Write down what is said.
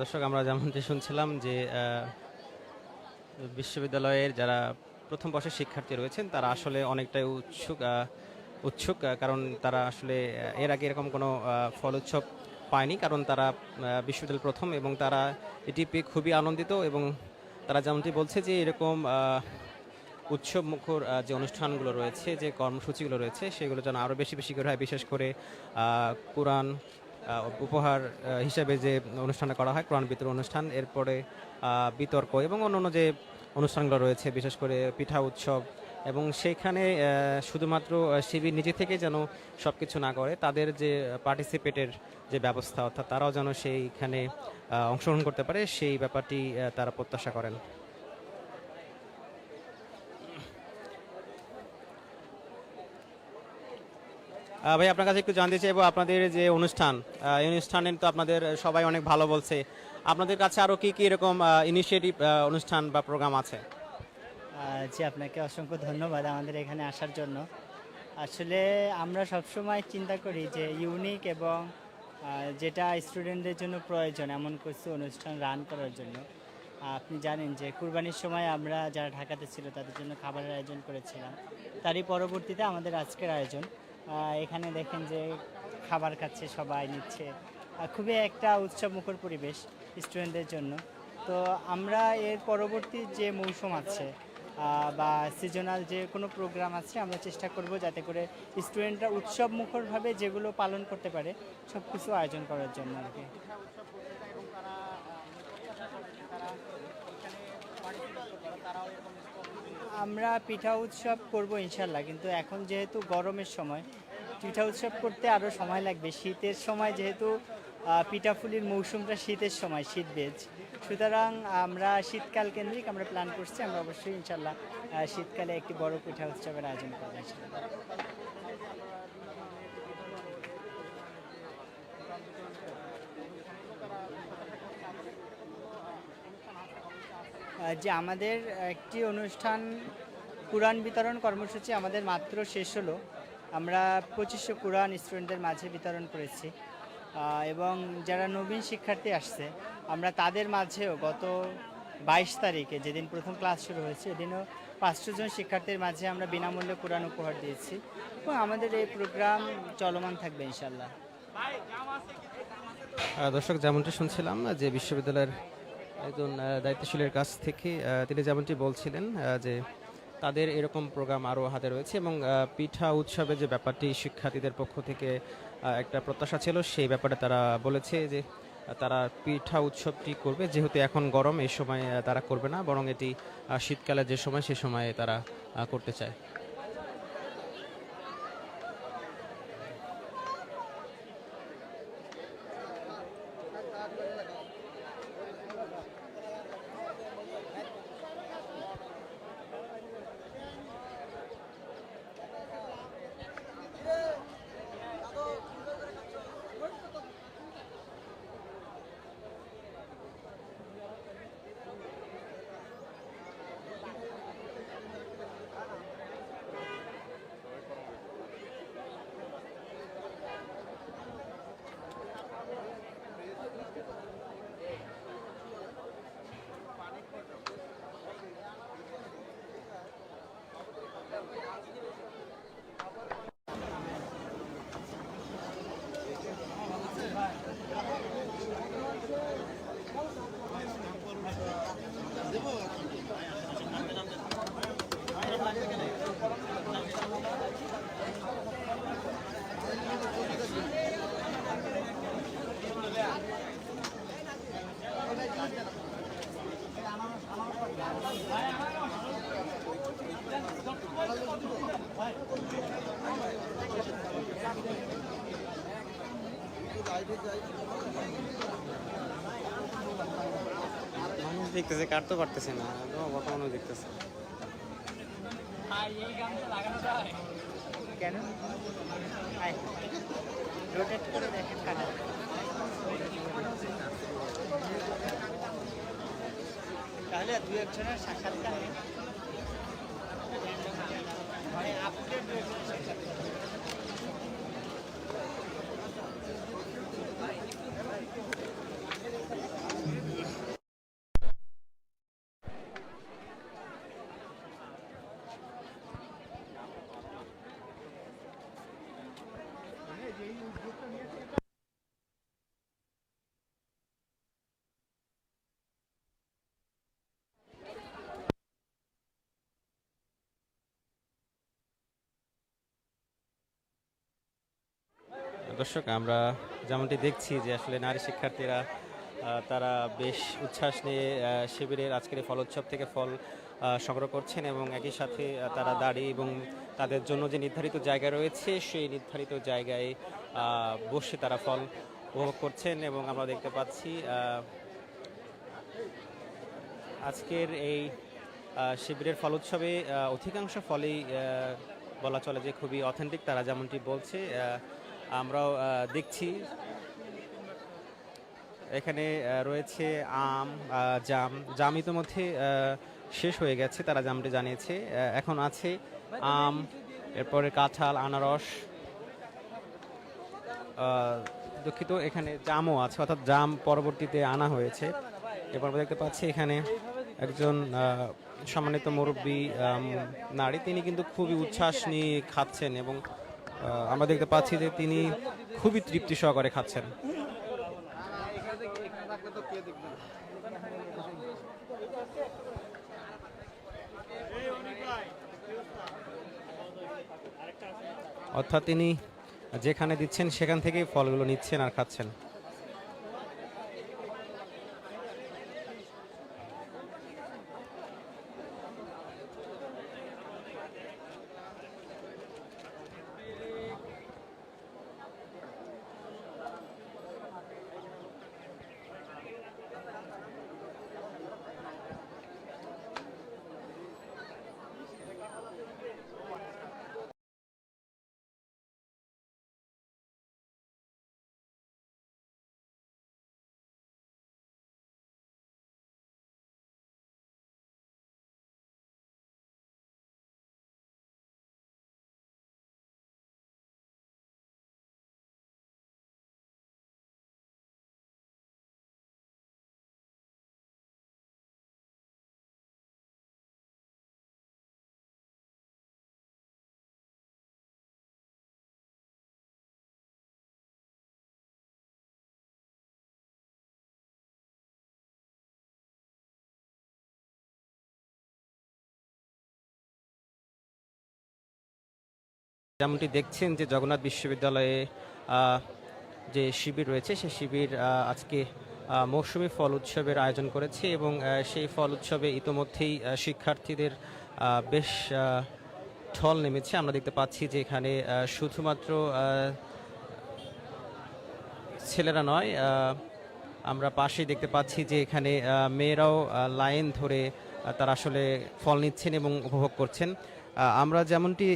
দর্শক, আমরা যেমনটি শুনছিলাম যে বিশ্ববিদ্যালয়ের যারা প্রথম বর্ষের শিক্ষার্থী রয়েছেন, তারা আসলে অনেকটাই উৎসুক উৎসুক কারণ তারা আসলে এর আগে এরকম কোনো ফল উৎসব পায়নি, কারণ তারা বিশ্ববিদ্যালয় প্রথম এবং তারা এটি পেয়ে খুবই আনন্দিত এবং তারা যেমনটি বলছে যে, এরকম উৎসব মুখর যে অনুষ্ঠানগুলো রয়েছে, যে কর্মসূচিগুলো রয়েছে, সেগুলো যেন আরও বেশি বেশি করে হয়। বিশেষ করে কোরআন উপহার হিসাবে যে অনুষ্ঠানটা করা হয় কোরআন বিতরণ অনুষ্ঠান, এরপরে বিতর্ক এবং অন্যান্য যে অনুষ্ঠানগুলো রয়েছে, বিশেষ করে পিঠা উৎসব এবং সেইখানে শুধুমাত্র শিবির নিজে থেকে যেন সব কিছু না করে, তাদের যে পার্টিসিপেটের যে ব্যবস্থা, অর্থাৎ তারাও যেন সেইখানে অংশগ্রহণ করতে পারে, সেই ব্যাপারটি তারা প্রত্যাশা করেন। ভাই, আপনার কাছে একটু জানতে চাইব আপনাদের যে অনুষ্ঠান অনুষ্ঠানে তো আপনাদের সবাই অনেক ভালো বলছে। আপনাদের কাছে আরও কি কি এরকম ইনিশিয়েটিভ অনুষ্ঠান বা প্রোগ্রাম আছে? জি, আপনাকে অসংখ্য ধন্যবাদ আমাদের এখানে আসার জন্য। আসলে আমরা সবসময় চিন্তা করি যে ইউনিক এবং যেটা স্টুডেন্টদের জন্য প্রয়োজন এমন কিছু অনুষ্ঠান রান করার জন্য। আপনি জানেন যে কুরবানির সময় আমরা যারা ঢাকাতে ছিল তাদের জন্য খাবারের আয়োজন করেছিলাম। তারই পরবর্তীতে আমাদের আজকের আয়োজন। এখানে দেখেন যে খাবার খাচ্ছে, সবাই নিচ্ছে। খুবই একটা উৎসব মুখর পরিবেশ স্টুডেন্টদের জন্য। তো আমরা এর পরবর্তী যে মৌসুম আছে বা সিজনাল যে কোনো প্রোগ্রাম আছে, আমরা চেষ্টা করব যাতে করে স্টুডেন্টরা উৎসব মুখরভাবে যেগুলো পালন করতে পারে সব কিছু আয়োজন করার জন্য আর কি। আমরা পিঠা উৎসব করব ইনশাল্লাহ, কিন্তু এখন যেহেতু গরমের সময়, পিঠা উৎসব করতে আরও সময় লাগবে শীতের সময় যেহেতু পিঠাফুলির মৌসুমটা শীতের সময়, শীত বেজ সুতরাং আমরা শীতকাল কেন্দ্রিক আমরা প্ল্যান করছি, আমরা অবশ্যই ইনশাল্লাহ শীতকালে একটি বড় পিঠা উৎসবের আয়োজন করব ইনশাল্লাহ। যে আমাদের একটি অনুষ্ঠান কোরআন বিতরণ কর্মসূচি আমাদের মাত্র শেষ হলো। আমরা পঁচিশশো কোরআন স্টুডেন্টদের মাঝে বিতরণ করেছি। এবং যারা নবীন শিক্ষার্থী আসছে, আমরা তাদের মাঝেও গত বাইশ তারিখে যেদিন প্রথম ক্লাস শুরু হয়েছে এদিনও পাঁচশো জন শিক্ষার্থীর মাঝে আমরা বিনামূল্যে কোরআন উপহার দিয়েছি। এবং আমাদের এই প্রোগ্রাম চলমান থাকবে ইনশাল্লাহ দর্শক, যেমনটি শুনছিলাম, যে বিশ্ববিদ্যালয়ের একজন দায়িত্বশীলের কাছ থেকে তিনি যেমনটি বলছিলেন যে তাদের এরকম প্রোগ্রাম আরও হাতে রয়েছে এবং পিঠা উৎসবে যে ব্যাপারটি শিক্ষার্থীদের পক্ষ থেকে একটা প্রত্যাশা ছিল, সেই ব্যাপারে তারা বলেছে যে তারা পিঠা উৎসবটি করবে। যেহেতু এখন গরম, এই সময় তারা করবে না, বরং এটি শীতকালে যে সময়, সে সময়ে তারা করতে চায়। মানুষ দেখতেছে কাটতে পারতেছে না বর্তমানে দেখতেছে। কেন? রোটেট করে দেখেন কাটা। তাহলে দু একজনের সাক্ষাৎকার দর্শক আমরা যেমনটি দেখছি যে আসলে নারী শিক্ষার্থীরা তারা বেশ উচ্ছ্বাস নিয়ে শিবিরের আজকের এই ফলোৎসব থেকে ফল সংগ্রহ করছেন এবং একই সাথে তারা দাঁড়িয়ে এবং তাদের জন্য যে নির্ধারিত জায়গা রয়েছে সেই নির্ধারিত জায়গায় বসে তারা ফল উপভোগ করছেন এবং আমরা দেখতে পাচ্ছি আজকের এই শিবিরের ফলোৎসবে আহ, অধিকাংশ ফলেই বলা চলে যে খুবই অথেন্টিক তারা যেমনটি বলছে আমরাও দেখছি। এখানে রয়েছে আম জাম। জাম ইতিমধ্যে শেষ হয়ে গেছে, তারা জামটি জানিয়েছে। এখন আছে আম, এরপরে কাঁঠাল, আনারস। দুঃখিত, এখানে জামও আছে, অর্থাৎ জাম পরবর্তীতে আনা হয়েছে। এরপর দেখতে পাচ্ছি এখানে একজন সম্মানিত মুরব্বী নারী। তিনি কিন্তু খুবই উচ্ছ্বাস নিয়ে খাচ্ছেন এবং আমরা দেখতে পাচ্ছি যে তিনি খুবই তৃপ্তি সহকারে খাচ্ছেন। অর্থাৎ তিনি যেখানে দিচ্ছেন সেখান থেকেই ফলগুলো নিচ্ছেন আর খাচ্ছেন। যেমনটি দেখছেন যে জগন্নাথ বিশ্ববিদ্যালয়ে যে শিবির রয়েছে সেই শিবির আজকে মৌসুমি ফল উৎসবের আয়োজন করেছে এবং সেই ফল উৎসবে ইতোমধ্যেই শিক্ষার্থীদের বেশ ঠল নেমেছে। আমরা দেখতে পাচ্ছি যে এখানে শুধুমাত্র ছেলেরা নয় আমরা পাশেই দেখতে পাচ্ছি যে এখানে মেয়েরাও লাইন ধরে তারা আসলে ফল নিচ্ছেন এবং উপভোগ করছেন। আমরা যেমনটি